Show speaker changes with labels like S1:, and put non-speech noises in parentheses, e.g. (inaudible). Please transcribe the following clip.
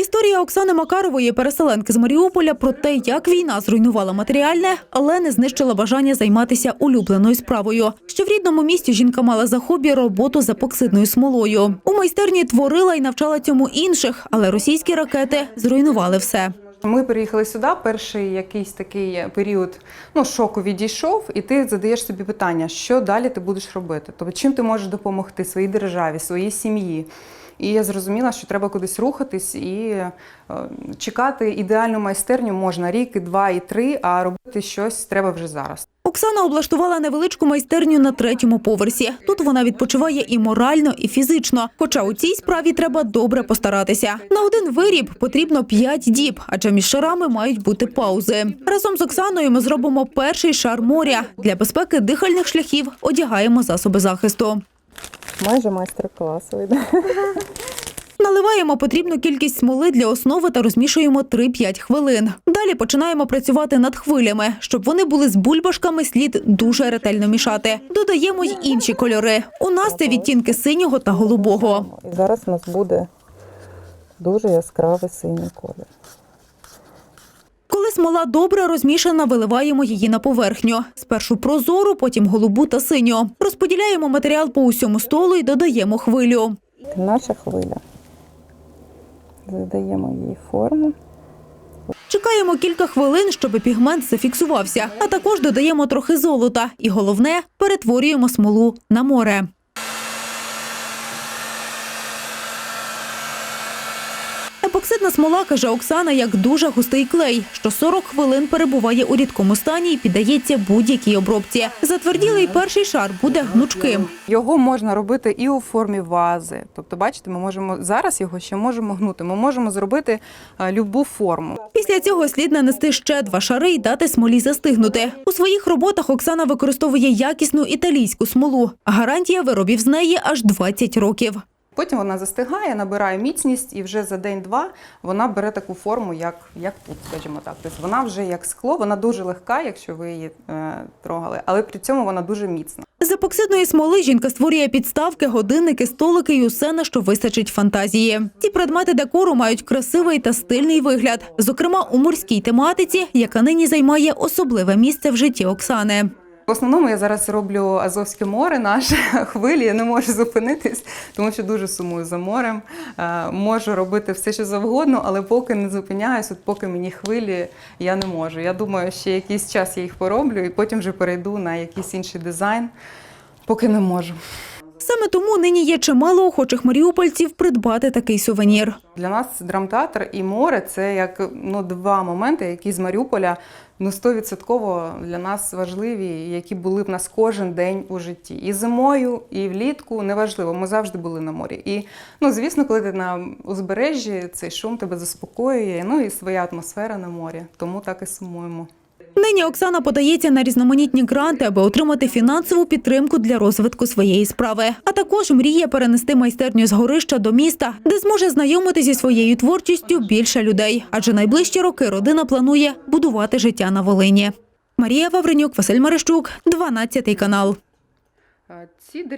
S1: Історія Оксани Макарової, переселенки з Маріуполя, про те, як війна зруйнувала матеріальне, але не знищила бажання займатися улюбленою справою. Що в рідному місті жінка мала за хобі роботу з епоксидною смолою. У майстерні творила і навчала цьому інших, але російські ракети зруйнували все.
S2: Ми переїхали сюди. Перший якийсь такий період ну, шоку відійшов, і ти задаєш собі питання, що далі ти будеш робити? Тобто, чим ти можеш допомогти своїй державі, своїй сім'ї. І я зрозуміла, що треба кудись рухатись і е, чекати ідеальну майстерню можна рік, і два, і три, а робити щось треба вже зараз.
S1: Оксана облаштувала невеличку майстерню на третьому поверсі. Тут вона відпочиває і морально, і фізично. Хоча у цій справі треба добре постаратися. На один виріб потрібно 5 діб, адже між шарами мають бути паузи. Разом з Оксаною ми зробимо перший шар моря. Для безпеки дихальних шляхів одягаємо засоби захисту.
S3: Майже майстер-класовий. Да? (laughs)
S1: Наливаємо потрібну кількість смоли для основи та розмішуємо 3-5 хвилин. Далі починаємо працювати над хвилями. Щоб вони були з бульбашками, слід дуже ретельно мішати. Додаємо й інші кольори. У нас це відтінки синього та голубого.
S3: І зараз у нас буде дуже яскравий синій колір.
S1: Коли смола добре розмішана, виливаємо її на поверхню. Спершу прозору, потім голубу та синю. Розподіляємо матеріал по усьому столу і додаємо хвилю.
S3: Наша хвиля. Задаємо їй форму.
S1: Чекаємо кілька хвилин, щоб пігмент зафіксувався, а також додаємо трохи золота. І головне, перетворюємо смолу на море. Епоксидна смола, каже Оксана, як дуже густий клей, що 40 хвилин перебуває у рідкому стані і піддається будь-якій обробці. Затверділий перший шар буде гнучким.
S2: Його можна робити і у формі вази. Тобто, бачите, ми можемо зараз його ще можемо гнути. Ми можемо зробити е, любу форму.
S1: Після цього слід нанести ще два шари і дати смолі застигнути. У своїх роботах Оксана використовує якісну італійську смолу. Гарантія виробів з неї аж 20 років.
S2: Потім вона застигає, набирає міцність, і вже за день-два вона бере таку форму, як, як тут, скажімо так. Тобто вона вже як скло, вона дуже легка, якщо ви її е, трогали, але при цьому вона дуже міцна.
S1: З епоксидної смоли жінка створює підставки, годинники, столики і усе, на що вистачить фантазії. Ці предмети декору мають красивий та стильний вигляд, зокрема у морській тематиці, яка нині займає особливе місце в житті Оксани.
S2: В основному я зараз роблю Азовське море, наше (laughs) хвилі. Я не можу зупинитись, тому що дуже сумую за морем. Е, Можу робити все, що завгодно, але поки не зупиняюсь, от поки мені хвилі, я не можу. Я думаю, ще якийсь час я їх пороблю і потім вже перейду на якийсь інший дизайн, поки не можу.
S1: Саме тому нині є чимало охочих маріупольців придбати такий сувенір.
S2: Для нас драмтеатр і море це як ну, два моменти, які з Маріуполя ну, 100% для нас важливі, які були в нас кожен день у житті. І зимою, і влітку, неважливо, ми завжди були на морі. І, ну, звісно, коли ти на узбережжі, цей шум тебе заспокоює, ну і своя атмосфера на морі. Тому так і сумуємо.
S1: Нині Оксана подається на різноманітні гранти, аби отримати фінансову підтримку для розвитку своєї справи. А також мріє перенести майстерню з горища до міста, де зможе знайомити зі своєю творчістю більше людей. Адже найближчі роки родина планує будувати життя на Волині. Марія Вавренюк, Василь Марищук, 12 канал.